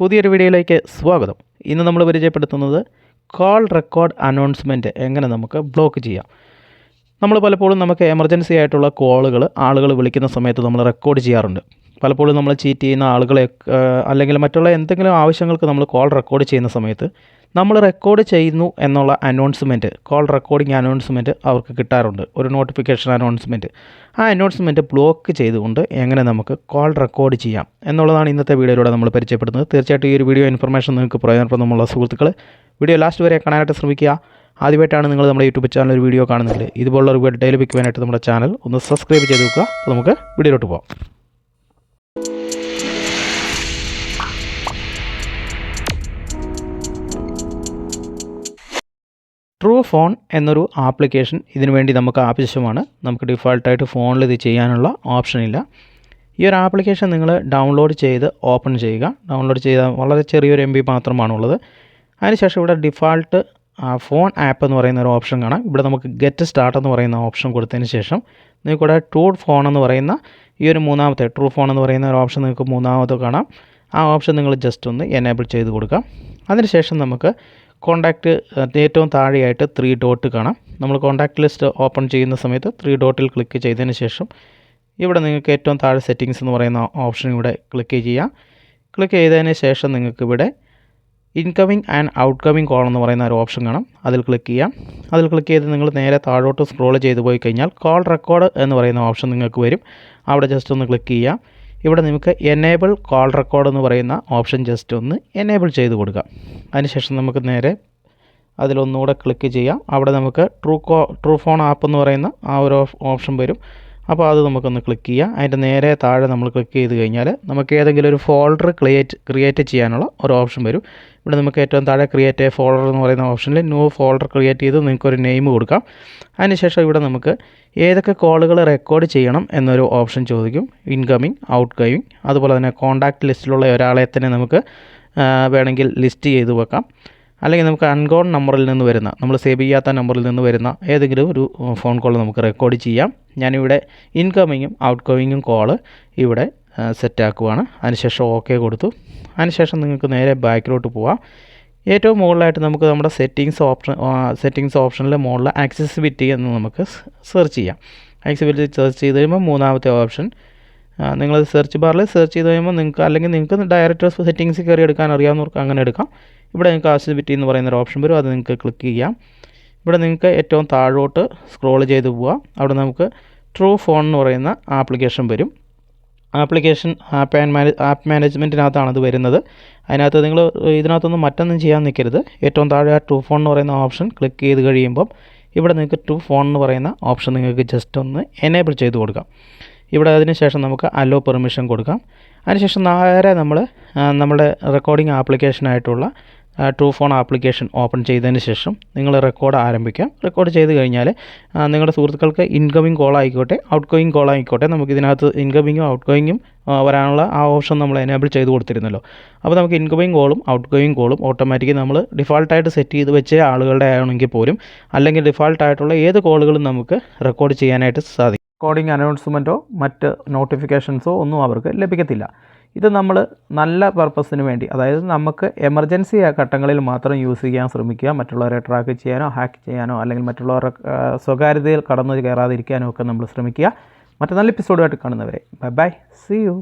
പുതിയൊരു വീഡിയോയിലേക്ക് സ്വാഗതം. ഇന്ന് നമ്മൾ പരിചയപ്പെടുത്തുന്നത് കോൾ റെക്കോർഡ് അനൗൺസ്മെന്റ് എങ്ങനെ നമുക്ക് ബ്ലോക്ക് ചെയ്യാം. നമ്മൾ പലപ്പോഴും നമുക്ക് എമർജൻസി ആയിട്ടുള്ള കോളുകൾ ആളുകൾ വിളിക്കുന്ന സമയത്ത് നമ്മൾ റെക്കോർഡ് ചെയ്യാറുണ്ട്. പലപ്പോഴും നമ്മൾ ചീറ്റ് ചെയ്യുന്ന ആളുകളെ അല്ലെങ്കിൽ മറ്റുള്ള എന്തെങ്കിലും ആവശ്യങ്ങൾക്ക് നമ്മൾ കോൾ റെക്കോർഡ് ചെയ്യുന്ന സമയത്ത് നമ്മൾ റെക്കോർഡ് ചെയ്യുന്നു എന്നുള്ള അനൗൺസ്മെന്റ് കോൾ റെക്കോർഡിംഗ് അനൗൺസ്മെന്റ് അവർക്ക് കിട്ടാറുണ്ട്. ഒരു നോട്ടിഫിക്കേഷൻ അനൗൺസ്മെന്റ് ആ അനൗൺസ്മെന്റ് ബ്ലോക്ക് ചെയ്തുകൊണ്ട് എങ്ങനെ നമുക്ക് കോൾ റെക്കോർഡ് ചെയ്യാം എന്നുള്ളതാണ് ഇന്നത്തെ വീഡിയോയിലൂടെ നമ്മൾ പരിചയപ്പെടുന്നത് തീർച്ചയായിട്ടും ഈ ഒരു വീഡിയോ ഇൻഫർമേഷൻ നിങ്ങൾക്ക് പ്രയോജനപ്രദമുള്ള സുഹൃത്തുക്കൾ വീഡിയോ ലാസ്റ്റ് വരെ കാണാനായിട്ട് ശ്രമിക്കുക. ആദ്യമായിട്ടാണ് നിങ്ങൾ നമ്മുടെ യൂട്യൂബ് ചാനൽ ഒരു വീഡിയോ കാണുന്നത് ഇതുപോലുള്ള ഒരു ഡെയിലി പിക്കുവാനായിട്ട് നമ്മുടെ ചാനൽ ഒന്ന് സബ്സ്ക്രൈബ് ചെയ്ത് വെക്കുക. അപ്പോൾ നമുക്ക് വീഡിയോയിലോട്ട് പോകാം ട്രൂ ഫോൺ എന്നൊരു ആപ്ലിക്കേഷൻ ഇതിനു വേണ്ടി നമുക്ക് ആവശ്യമാണ്. നമുക്ക് ഡിഫോൾട്ടായിട്ട് ഫോണിൽ ഇത് ചെയ്യാനുള്ള ഓപ്ഷൻ ഇല്ല. ഈ ഒരു ആപ്ലിക്കേഷൻ നിങ്ങൾ ഡൗൺലോഡ് ചെയ്ത് ഓപ്പൺ ചെയ്യുക. ഡൗൺലോഡ് ചെയ്ത വളരെ ചെറിയൊരു എം ബി മാത്രമാണുള്ളത് അതിനുശേഷം ഇവിടെ ഡിഫാൾട്ട് ഫോൺ ആപ്പ് എന്ന് പറയുന്ന ഒരു ഓപ്ഷൻ കാണാം. ഇവിടെ നമുക്ക് ഗെറ്റ് സ്റ്റാർട്ട് എന്ന് പറയുന്ന ഓപ്ഷൻ കൊടുത്തതിന് ശേഷം നിങ്ങൾക്കിവിടെ ട്രൂ ഫോൺ എന്ന് പറയുന്ന ഈ ഒരു മൂന്നാമത്തെ ട്രൂ ഫോൺ എന്ന് പറയുന്ന ഒരു ഓപ്ഷൻ നിങ്ങൾക്ക് മൂന്നാമത് കാണാം. ആ ഓപ്ഷൻ നിങ്ങൾ ജസ്റ്റ് ഒന്ന് എനേബിൾ ചെയ്ത് കൊടുക്കാം അതിനുശേഷം നമുക്ക് കോൺടാക്റ്റ് ഏറ്റവും താഴെയായിട്ട് ത്രീ ഡോട്ട് കാണാം. നമ്മൾ കോൺടാക്റ്റ് ലിസ്റ്റ് ഓപ്പൺ ചെയ്യുന്ന സമയത്ത് ത്രീ ഡോട്ടിൽ ക്ലിക്ക് ചെയ്തതിന് ശേഷം ഇവിടെ നിങ്ങൾക്ക് ഏറ്റവും താഴെ സെറ്റിങ്സ് എന്ന് പറയുന്ന ഓപ്ഷൻ ഇവിടെ ക്ലിക്ക് ചെയ്യാം. ക്ലിക്ക് ചെയ്തതിന് ശേഷം നിങ്ങൾക്ക് ഇവിടെ incoming and out coming call എന്ന് പറയുന്ന ഒരു ഓപ്ഷൻ കാണാം. അതിൽ ക്ലിക്ക് ചെയ്യാം. അതിൽ ക്ലിക്ക് ചെയ്ത് നിങ്ങൾ നേരെ താഴോട്ട് സ്ക്രോൾ ചെയ്ത് പോയി കഴിഞ്ഞാൽ കോൾ റെക്കോർഡ് എന്ന് പറയുന്ന ഓപ്ഷൻ നിങ്ങൾക്ക് വരും. അവിടെ ജസ്റ്റ് ഒന്ന് ക്ലിക്ക് ചെയ്യാം. ഇവിടെ നിങ്ങൾക്ക് എനേബിൾ കോൾ റെക്കോർഡ് എന്ന് പറയുന്ന ഓപ്ഷൻ ജസ്റ്റ് ഒന്ന് എനേബിൾ ചെയ്ത് കൊടുക്കാം. അതിനുശേഷം നമുക്ക് നേരെ അതിലൊന്നുകൂടെ ക്ലിക്ക് ചെയ്യാം. അവിടെ നമുക്ക് true co true phone app എന്ന് പറയുന്ന ആ ഒരു ഓപ്ഷൻ വരും. അപ്പോൾ അത് നമുക്കൊന്ന് ക്ലിക്ക് ചെയ്യാം. അതിന്റെ നേരെ താഴെ നമ്മൾ ക്ലിക്ക് ചെയ്ത് കഴിഞ്ഞാൽ നമുക്ക് ഏതെങ്കിലും ഒരു ഫോൾഡർ ക്രിയേറ്റ് ക്രിയേറ്റ് ചെയ്യാനുള്ള ഒരു ഓപ്ഷൻ വരും. ഇവിടെ നമുക്ക് ഏറ്റവും താഴെ ക്രിയേറ്റ് എ ഫോൾഡർ എന്ന് പറയുന്ന ഓപ്ഷനിൽ ന്യൂ ഫോൾഡർ ക്രിയേറ്റ് ചെയ്ത് നിങ്ങൾക്ക് ഒരു നെയിം കൊടുക്കാം അതിനുശേഷം ഇവിടെ നമുക്ക് ഏതൊക്കെ കോളുകൾ റെക്കോർഡ് ചെയ്യണം എന്നൊരു ഓപ്ഷൻ ചോദിക്കും. ഇൻകമിങ് ഔട്ട് കമ്മിങ് അതുപോലെ തന്നെ കോൺടാക്റ്റ് ലിസ്റ്റിലുള്ള ഒരാളെ തന്നെ നമുക്ക് വേണമെങ്കിൽ ലിസ്റ്റ് ചെയ്ത് വെക്കാം. അല്ലെങ്കിൽ നമുക്ക് അൺഗോൺ നമ്പറിൽ നിന്ന് വരുന്ന നമ്മൾ സേവ് ചെയ്യാത്ത നമ്പറിൽ നിന്ന് വരുന്ന ഏതെങ്കിലും ഒരു ഫോൺ കോൾ നമുക്ക് റെക്കോർഡ് ചെയ്യാം. ഞാനിവിടെ ഇൻകമിങ്ങും ഔട്ട് ഗോയിങ്ങും കോൾ ഇവിടെ സെറ്റ് ആക്കുവാണ്. അതിനുശേഷം ഓക്കെ കൊടുത്തു. അതിനുശേഷം നിങ്ങൾക്ക് നേരെ ബാക്കിലോട്ട് പോവാം. ഏറ്റവും മുകളിലായിട്ട് നമുക്ക് നമ്മുടെ സെറ്റിങ്സ് ഓപ്ഷൻ സെറ്റിങ്സ് ഓപ്ഷനിൽ മുകളിൽ ആക്സസിബിലിറ്റി എന്ന് നമുക്ക് സെർച്ച് ചെയ്യാം. ആക്സസിബിലിറ്റി സെർച്ച് ചെയ്ത് കഴിയുമ്പോൾ മൂന്നാമത്തെ ഓപ്ഷൻ നിങ്ങൾ സെർച്ച് ബാറിൽ സെർച്ച് ചെയ്ത് കഴിയുമ്പോൾ നിങ്ങൾക്ക് അല്ലെങ്കിൽ നിങ്ങൾക്ക് ഡയറക്റ്റ് സെറ്റിങ്സ് കയറി എടുക്കാൻ അറിയാവുന്നവർക്ക് അങ്ങനെ എടുക്കാം. ഇവിടെ നിങ്ങൾക്ക് ആസിബിറ്റി എന്ന് പറയുന്ന ഒരു ഓപ്ഷൻ വരും. അത് നിങ്ങൾക്ക് ക്ലിക്ക് ചെയ്യാം. ഇവിടെ നിങ്ങൾക്ക് ഏറ്റവും താഴോട്ട് സ്ക്രോൾ ചെയ്ത് പോവാം. അവിടെ നമുക്ക് ട്രൂ ഫോൺ എന്ന് പറയുന്ന ആപ്ലിക്കേഷൻ വരും. Application app and manage app മാനേജ്മെന്റിനകത്താണ് അത് വരുന്നത്. അതിനകത്ത് നിങ്ങൾ ഇതിനകത്തൊന്നും മറ്റൊന്നും ചെയ്യാൻ നിൽക്കരുത്. ഏറ്റവും താഴെ ആ ട്രൂ ഫോൺ എന്ന് പറയുന്ന ഓപ്ഷൻ ക്ലിക്ക് ചെയ്ത് കഴിയുമ്പം ഇവിടെ നിങ്ങൾക്ക് ട്രൂ ഫോൺ എന്ന് പറയുന്ന ഓപ്ഷൻ നിങ്ങൾക്ക് ജസ്റ്റ് ഒന്ന് എനേബിൾ ചെയ്ത് കൊടുക്കാം. ഇവിടെ അതിന് ശേഷം നമുക്ക് അലോ പെർമിഷൻ കൊടുക്കാം. അതിനുശേഷം നേരെ നമ്മൾ നമ്മുടെ റെക്കോർഡിംഗ് ആപ്ലിക്കേഷനായിട്ടുള്ള ട്രൂ ഫോൺ ആപ്ലിക്കേഷൻ ഓപ്പൺ ചെയ്തതിന് ശേഷം നിങ്ങൾ റെക്കോർഡ് ആരംഭിക്കാം. റെക്കോർഡ് ചെയ്ത് കഴിഞ്ഞാൽ നിങ്ങളുടെ സുഹൃത്തുക്കൾക്ക് ഇൻകമിങ് കോൾ ആയിക്കോട്ടെ ഔട്ട് ഗോയിങ് കോൾ ആയിക്കോട്ടെ നമുക്ക് ഇതിനകത്ത് ഇൻകമിങ്ങും ഔട്ട് ഗോയിങ്ങും വരാനുള്ള ആ ഓപ്ഷൻ നമ്മൾ എനേബിൾ ചെയ്ത് കൊടുത്തിരുന്നല്ലോ. അപ്പോൾ നമുക്ക് ഇൻകമിങ് കോളും ഔട്ട് ഗോയിങ് കോളും ഓട്ടോമാറ്റിക്കലി നമ്മൾ ഡിഫാൾട്ടായിട്ട് സെറ്റ് ചെയ്ത് വെച്ച ആളുകളുടെ ആണെങ്കിൽ പോലും അല്ലെങ്കിൽ ഡിഫാൾട്ടായിട്ടുള്ള ഏത് കോളുകളും നമുക്ക് റെക്കോർഡ് ചെയ്യാനായിട്ട് സാധിക്കും. റെക്കോർഡിംഗ് അനൗൺസ്മെന്റോ മറ്റ് നോട്ടിഫിക്കേഷൻസോ ഒന്നും അവർക്ക് ലഭിക്കത്തില്ല. ഇത് നമ്മൾ നല്ല പർപ്പസിന് വേണ്ടി അതായത് നമുക്ക് എമർജൻസി ഘട്ടങ്ങളിൽ മാത്രം യൂസ് ചെയ്യാൻ ശ്രമിക്കുക മറ്റുള്ളവരെ ട്രാക്ക് ചെയ്യാനോ ഹാക്ക് ചെയ്യാനോ അല്ലെങ്കിൽ മറ്റുള്ളവരുടെ സ്വകാര്യതയിൽ കടന്നു കയറാതിരിക്കാനോ ഒക്കെ നമ്മൾ ശ്രമിക്കുക. മറ്റു നല്ല എപ്പിസോഡുമായിട്ട് കാണുന്നവരെ. Bye bye C U